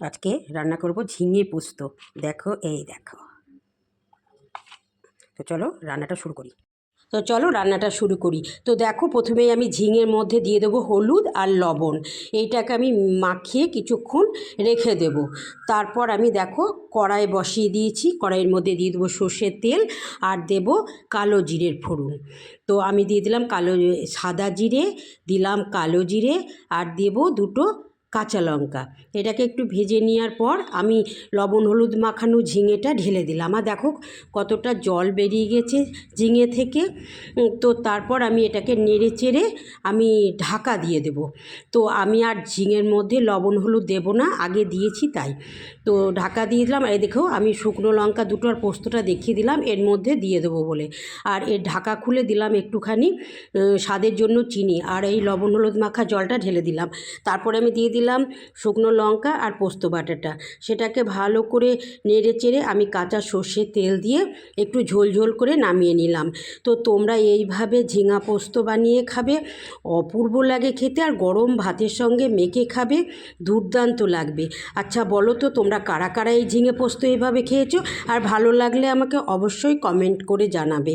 আজকে রান্না করব ঝিঙে পোস্ত। দেখো, এই দেখো। তো চলো রান্নাটা শুরু করি। তো চলো রান্নাটা শুরু করি। তো দেখো, প্রথমেই আমি ঝিঙের মধ্যে দিয়ে দেবো হলুদ আর লবণ। এইটাকে আমি মাখিয়ে কিছুক্ষণ রেখে দেব। তারপর আমি দেখো, কড়াই বসিয়ে দিয়েছি। কড়াইয়ের মধ্যে দিয়ে দেবো সর্ষের তেল আর দেব কালো জিরের ফোড়ন। তো আমি দিয়ে দিলাম কালো, সাদা জিরে, দিলাম কালো জিরে আর দেব দুটো কাঁচা লঙ্কা। এটাকে একটু ভেজে নেওয়ার পর আমি লবণ, হলুদ মাখানো ঝিঙেটা ঢেলে দিলাম। আর দেখো কতটা জল বেরিয়ে গেছে ঝিঙে থেকে। তো তারপর আমি এটাকে নেড়ে চেড়ে আমি ঢাকা দিয়ে দেব। তো আমি আর ঝিঙের মধ্যে লবণ, হলুদ দেব না, আগে দিয়েছি তাই। তো ঢাকা দিয়ে দিলাম। এই দেখো আমি শুকনো লঙ্কা দুটো আর পোস্তটা দেখিয়ে দিলাম, এর মধ্যে দিয়ে দেবো বলে। আর এর ঢাকা খুলে দিলাম একটুখানি স্বাদের জন্য চিনি। আর এই লবণ, হলুদ মাখা জলটা ঢেলে দিলাম। তারপরে আমি দিয়ে দিলাম শুকনো লঙ্কা আর পোস্ত বাটাটা। সেটাকে ভালো করে নেড়ে চেড়ে আমি কাঁচা সর্ষের তেল দিয়ে একটু ঝোল ঝোল করে নামিয়ে নিলাম। তো তোমরা এইভাবে ঝিঙা পোস্ত বানিয়ে খাবে, অপূর্ব লাগে খেতে আর গরম ভাতের সঙ্গে মেখে খাবে, দুর্দান্ত লাগবে। আচ্ছা বলো তো, তোমরা কারা কারা এই ঝিঙে পোস্ত এইভাবে খেয়েছো? আর ভালো লাগলে আমাকে অবশ্যই কমেন্ট করে জানাবে।